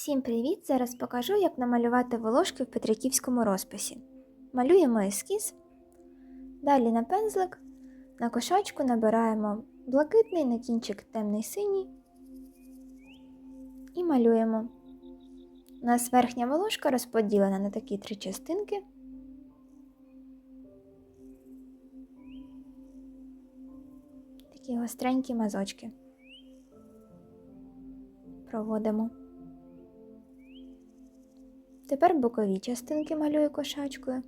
Всім привіт! Зараз покажу, як намалювати волошки в петриківському розписі. Малюємо ескіз. Далі на пензлик, на кошачку набираємо блакитний на кінчик темний синій і малюємо. У нас верхня волошка розподілена на такі три частинки. Такі гостренькі мазочки. Проводимо. Тепер бокові частинки малюю кошачкою.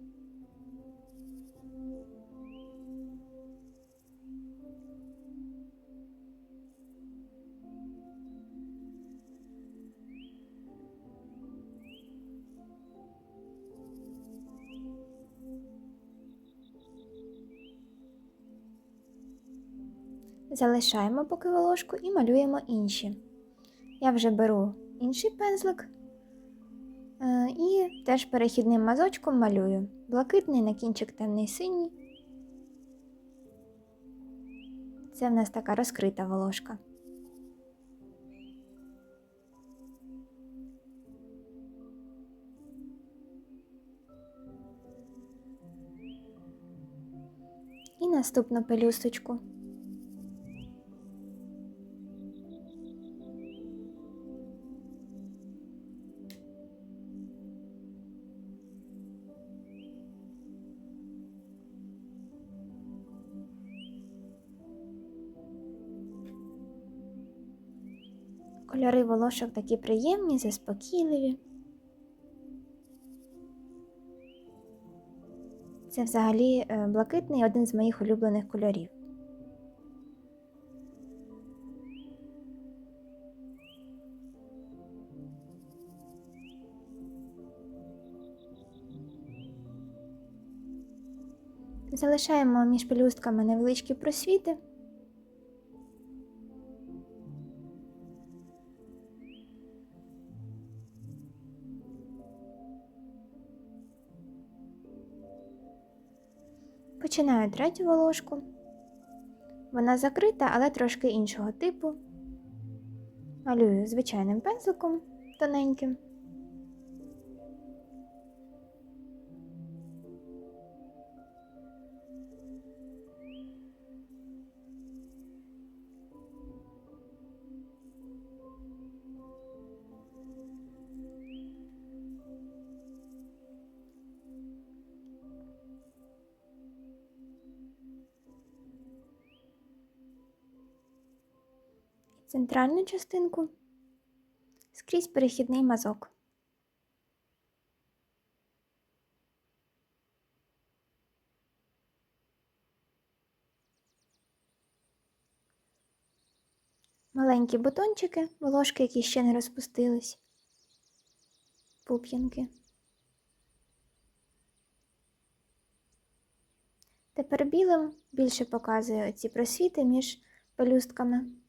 Залишаємо поки волошку і малюємо інші. Я вже беру інший пензлик теж перехідним мазочком малюю. Блакитний на кінчик темний синій. Це в нас така розкрита волошка. І наступну пелюсточку. Кольори волошок такі приємні, заспокійливі. Це взагалі е, блакитний один з моїх улюблених кольорів. Залишаємо між пелюстками невеличкі просвіти. Починаю третю волошку. Вона закрита, але трошки іншого типу. Малюю звичайним пензликом тоненьким. Центральну частинку скрізь перехідний мазок. Маленькі бутончики, волошки, які ще не розпустились, пуп'янки. Тепер білим більше показує ці просвіти між пелюстками.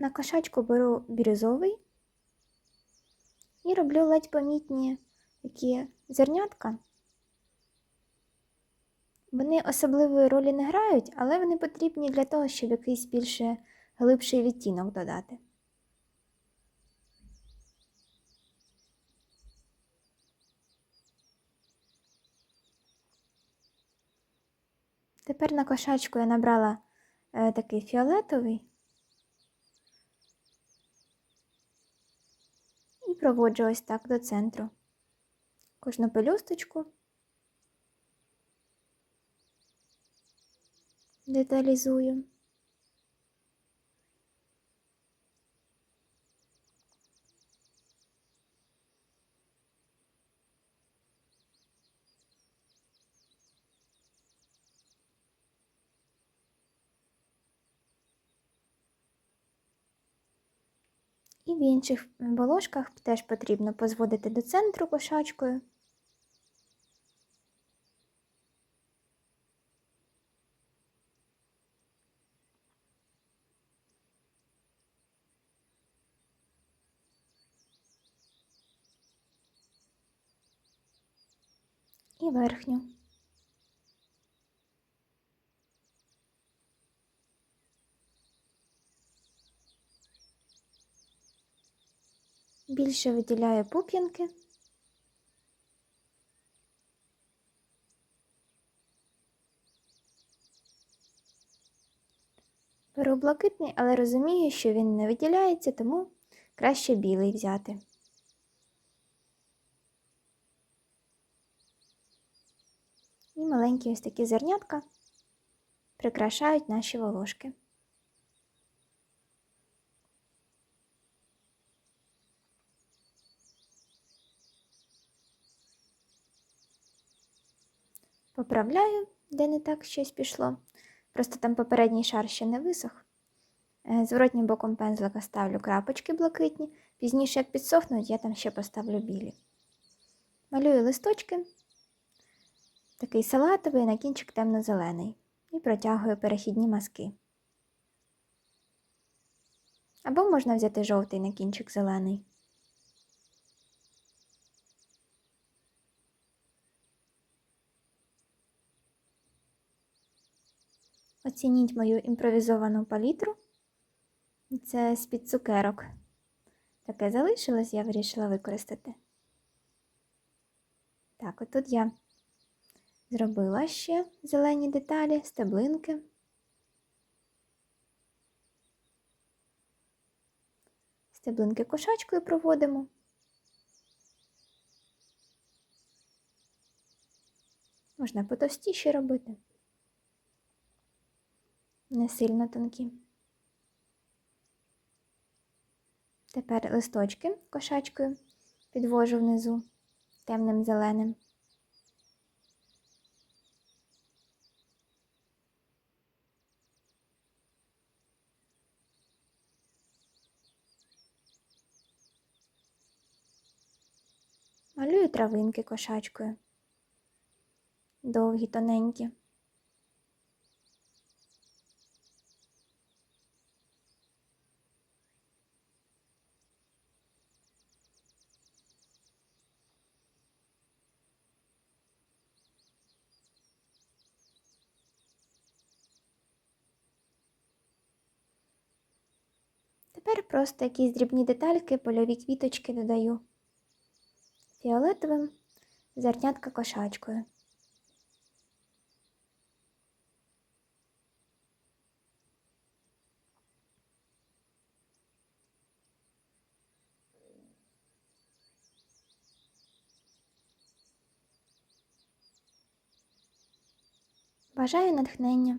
На кошачку беру бірюзовий і роблю ледь помітні такі зернятка. Вони особливої ролі не грають, але вони потрібні для того, щоб якийсь більше глибший відтінок додати. Тепер на кошачку я набрала е, такий фіолетовий. і проводжу ось так до центру. Кожну пелюсточку деталізую. І в інших волошках теж потрібно позводити до центру кошачкою. Верхню. Більше виділяю пуп'янки. Беру блакитний, але розумію, що він не виділяється, тому краще білий взяти. І маленькі ось такі зернятка прикрашають наші волошки. Поправляю, де не так щось пішло. Просто там попередній шар ще не висох. Е, Зворотнім боком пензлика ставлю крапочки блакитні. Пізніше, як підсохнуть, я там ще поставлю білі. Малюю листочки, такий салатовий, на кінчик темно-зелений. І протягую перехідні мазки. Або можна взяти жовтий на кінчик зелений. Оцініть мою імпровізовану палітру. Це з-під цукерок. Таке залишилось, я вирішила використати. Так, отут я зробила ще зелені деталі, стеблинки. Стеблинки кошачкою проводимо. Можна потовстіші робити не сильно тонкі. Тепер листочки кошачкою підвожу внизу темним зеленим. Малюю травинки кошачкою. Довгі, тоненькі. Тепер просто якісь дрібні детальки, польові квіточки додаю фіолетовим зернятка кошачкою. Бажаю натхнення.